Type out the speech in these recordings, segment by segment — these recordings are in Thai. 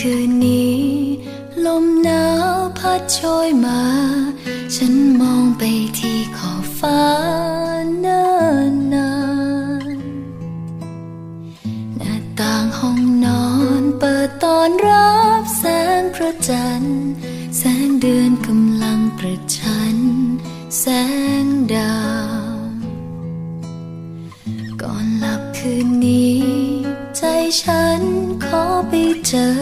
คืนนี้ ลมหนาวพัดโชยมา ฉันมองไปที่ขอบฟ้าเนิ่นนานหน้าต่างห้องนอนเปิดตอนรับแสงพระจันทร์ แสงเดือนกำลังประชัน แสงดาว ก่อนหลับคืนนี้ ใจฉัน ขอไปเจอ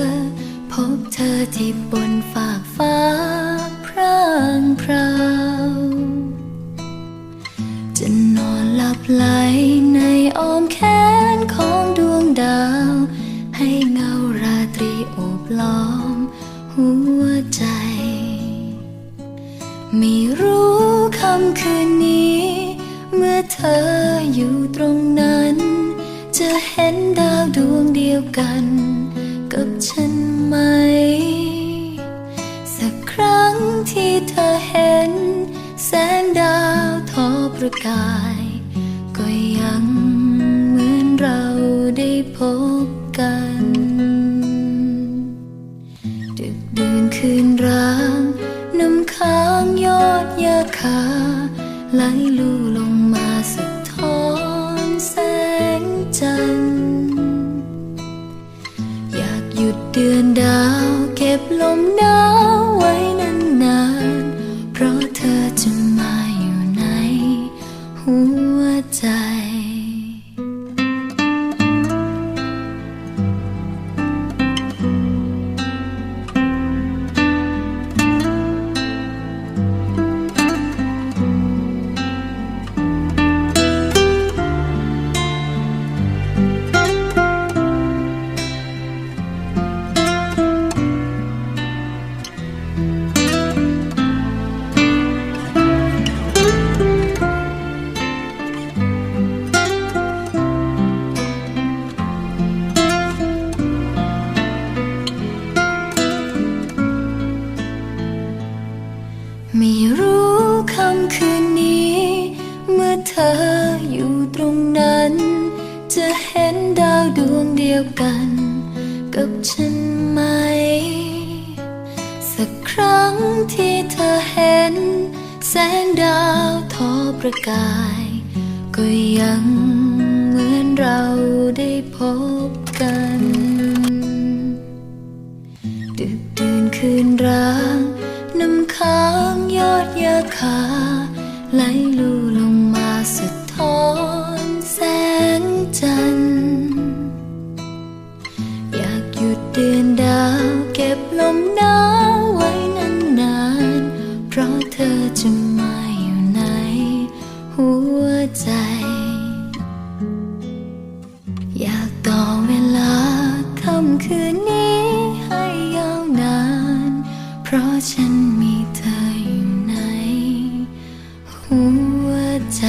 พบเธอที่บนฝากฟ้าพรางพราวจะนอนหลับไหลในอ้อมแขนของดวงดาว ให้เงาราตรีโอบล้อมหัวใจ ไม่รู้คำคืนนี้ เมื่อเธออยู่ตรงนั้น จะเห็นดาวดวงเดียวกัน กับฉันไหม สักครั้งที่เธอเห็น แสงดาวทอประกาย ก็ยังเหมือนเราได้พบกัน ดึกดื่นคืนร้าง น้ำค้างยอดยาคาไหลลูากหยุด อเธออยู่ตรงนั้น จะเห็นดาวดวงเดียวกัน กับฉันไหม สักครั้งที่เธอเห็น แสงดาวทอประกาย ก็ยังเหมือนเราได้พบกัน ดึกดื่นคืนร้างน้ำค้างยอดยาคาไหลลู่ลง สะท้อนแสงจันทร์อยากหยุดเดือนดาวเก็บลมหนาวไว้นานๆ เพราะเธอจะมาอยู่ในหัวใจ อยากต่อเวลาค่ำคืนนี้ให้ยาวนาน เพราะฉันมีเธออยู่ในหัวใจ